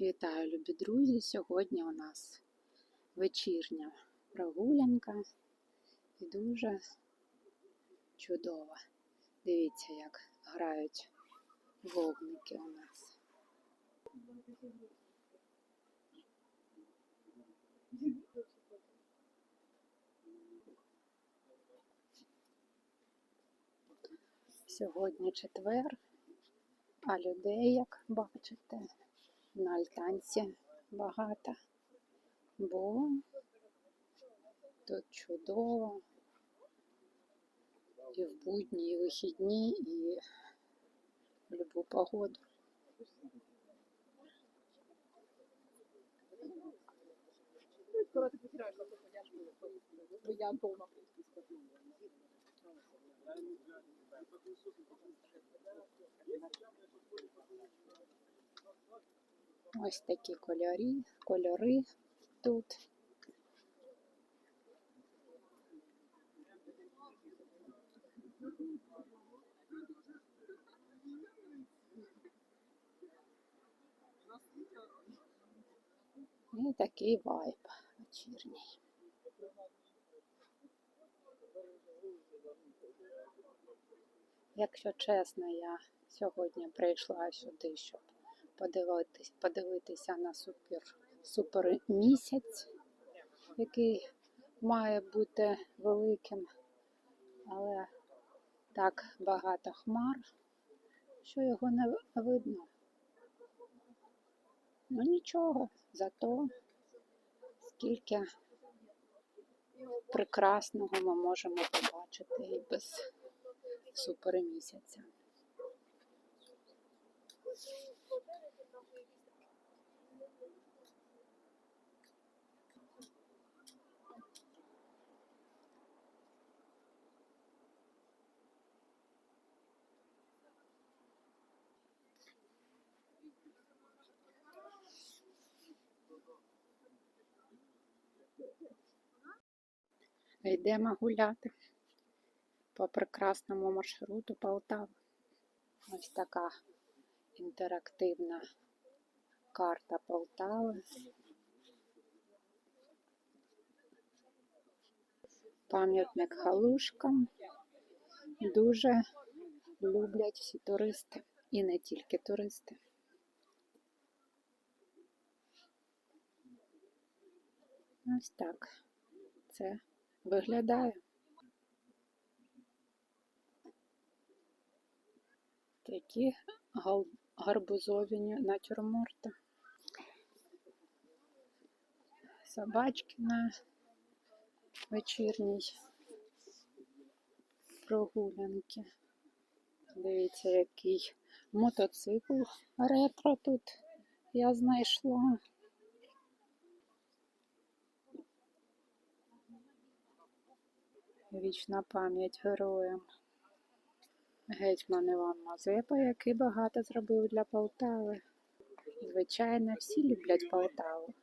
Вітаю, любі друзі! Сьогодні у нас вечірня прогулянка і дуже чудова. Дивіться, як грають вогники у нас. Сьогодні четвер, а людей, як бачите, на альтанці багато, бо тут чудово і в будні, і вихідні, і в любу погоду. Скоро ты Ось такі кольори, кольори тут. І такий вайб вечірній. Якщо чесно, я сьогодні прийшла сюди, щоб подивитись, подивитися на супер, супер місяць, який має бути великим, але так багато хмар, що його не видно. Ну нічого, зато скільки прекрасного ми можемо побачити і без супермісяця. Йдемо гуляти по прекрасному маршруту Полтави. Ось така інтерактивна карта Полтави. Пам'ятник галушкам. Дуже люблять всі туристи. І не тільки туристи. Ось так це виглядає. Такі гарбузові натюрморти. Собачки на вечірній прогулянки. Дивіться, який мотоцикл ретро тут я знайшла. Вічна пам'ять героям. Гетьман Іван Мазепа, який багато зробив для Полтави. Звичайно, всі люблять Полтаву.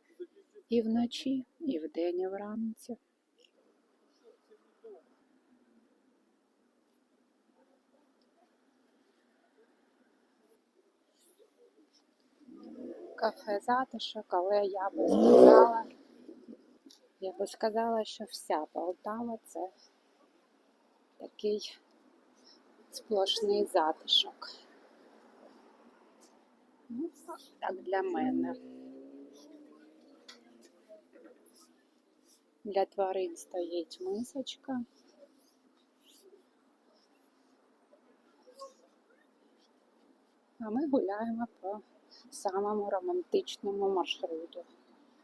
І вночі, і вдень, і вранці. Кафе затишок, але я би сказала, я би сказала, що вся Полтава це такий сплошний затишок. Ну, так для мене. Для тварин стоїть мисочка. А ми гуляємо по самому романтичному маршруту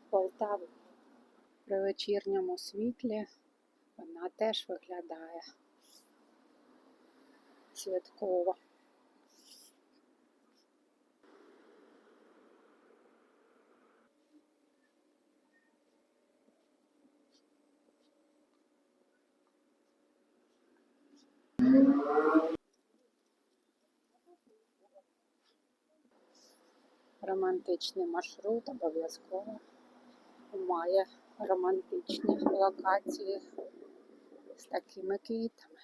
Полтави. При вечірньому світлі вона теж виглядає святково. Романтичний маршрут обов'язково має романтичні локації з такими квітами.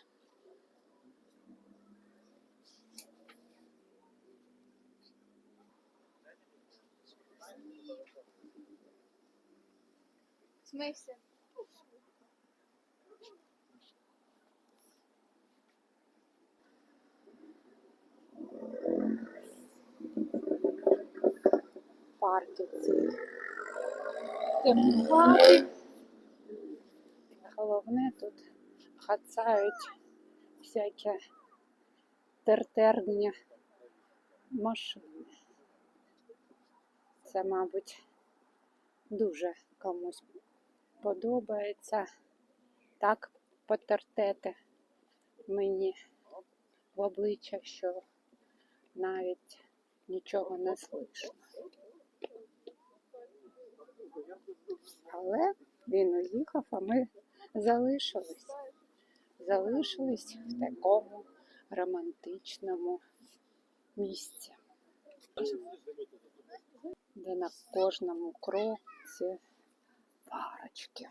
Смысле? парки ці. Головне тут хацають всяке тертерні машини. Це, мабуть, дуже комусь подобається так потертети мені в обличчя, що навіть нічого не слышно. Але він уїхав, а ми залишились. Залишились в такому романтичному місці, де на кожному кроці парочки.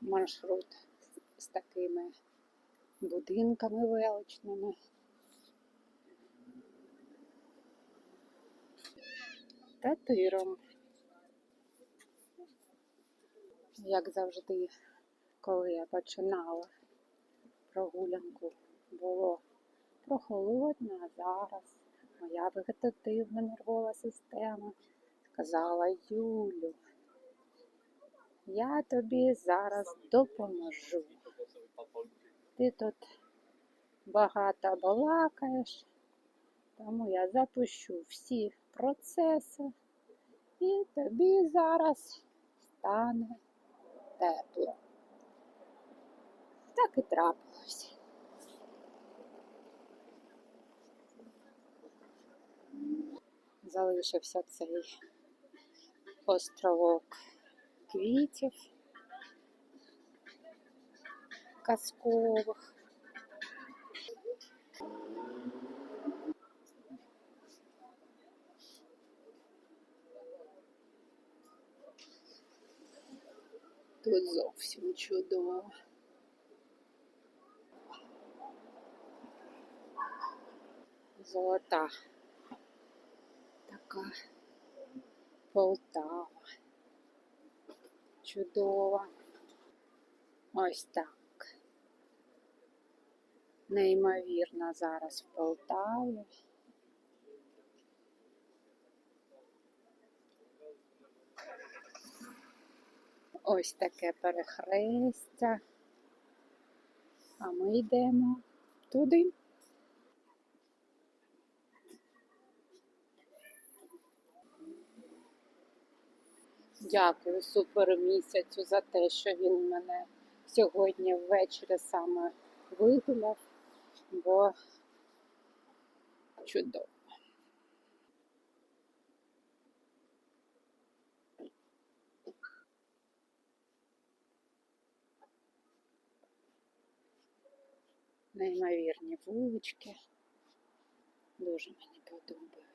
Маршрут з такими будинками величними. Та тиром. Як завжди, коли я починала прогулянку, було прохолодно, а зараз моя вегетативна нервова система сказала Юлю, я тобі зараз допоможу. Ти тут багато балакаєш, тому я запущу всі процеси і тобі зараз стане тепло. Так і трапилось. Залишився цей островок квітів казкових. Тут зовсім чудово. Золота. Така Полтава. Чудова. Ось так. Неймовірно зараз в Полтаві. Ось таке перехрестя. А ми йдемо туди. Дякую супер місяцю за те, що він мене сьогодні ввечері саме вигуляв, бо чудово. Неймовірні вулички. Дуже мені подобаються.